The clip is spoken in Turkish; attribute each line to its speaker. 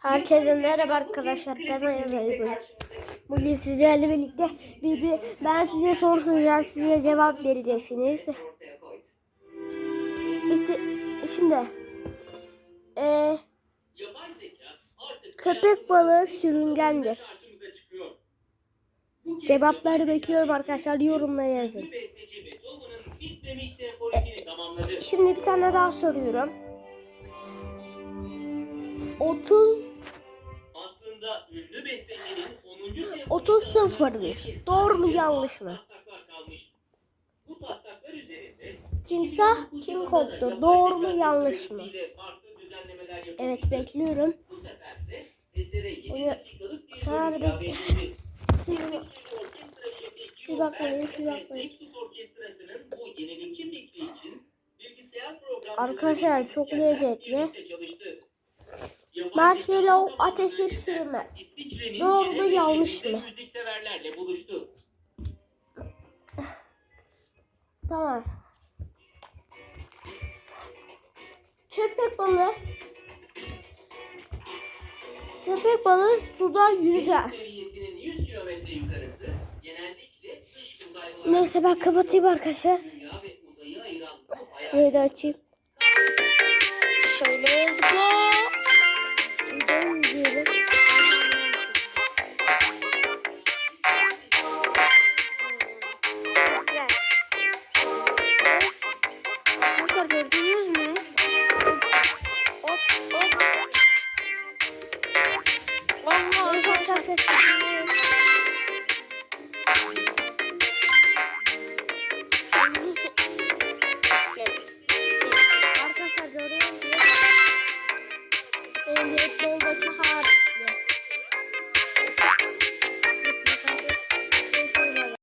Speaker 1: Herkese merhaba arkadaşlar. Ben Ayaz Ali Bugün sizlerle birlikte bir, bir, ben size soru soracağım. Size cevap vereceksiniz. İşte, şimdi e, köpek balığı sürüngendir. Cevapları bekliyorum arkadaşlar. Yorumlara yazın.
Speaker 2: tamamladı.
Speaker 1: Şimdi bir tane daha soruyorum. 30 30 sıfırdır. Doğru mu yanlış mı? Timsah
Speaker 2: 2009
Speaker 1: kim
Speaker 2: yılında
Speaker 1: koptu?
Speaker 2: yapay
Speaker 1: Doğru mu yanlış mı? Evet bekliyorum.
Speaker 2: Bu seferse esere 7
Speaker 1: Onu-
Speaker 2: şefi
Speaker 1: Siz
Speaker 2: Gio
Speaker 1: bakmayın,
Speaker 2: ve
Speaker 1: bakmayın. Arkadaşlar, çok lezzetli. Marshmallow ateşte pişirilmez. Mu,
Speaker 2: Cenevre
Speaker 1: yanlış mı?
Speaker 2: Müzikseverlerle buluştu.
Speaker 1: Tamam. Köpek balığı Köpek balığı suda yüzer.
Speaker 2: Deniz seviyesinin 100 kilometre yukarısı genellikle dış uzaylılar
Speaker 1: Neyse ben kapatayım arkadaşlar. Şurayı da açayım. İzleyelim. Arkadaşlar gördünüz mü? Hop hop.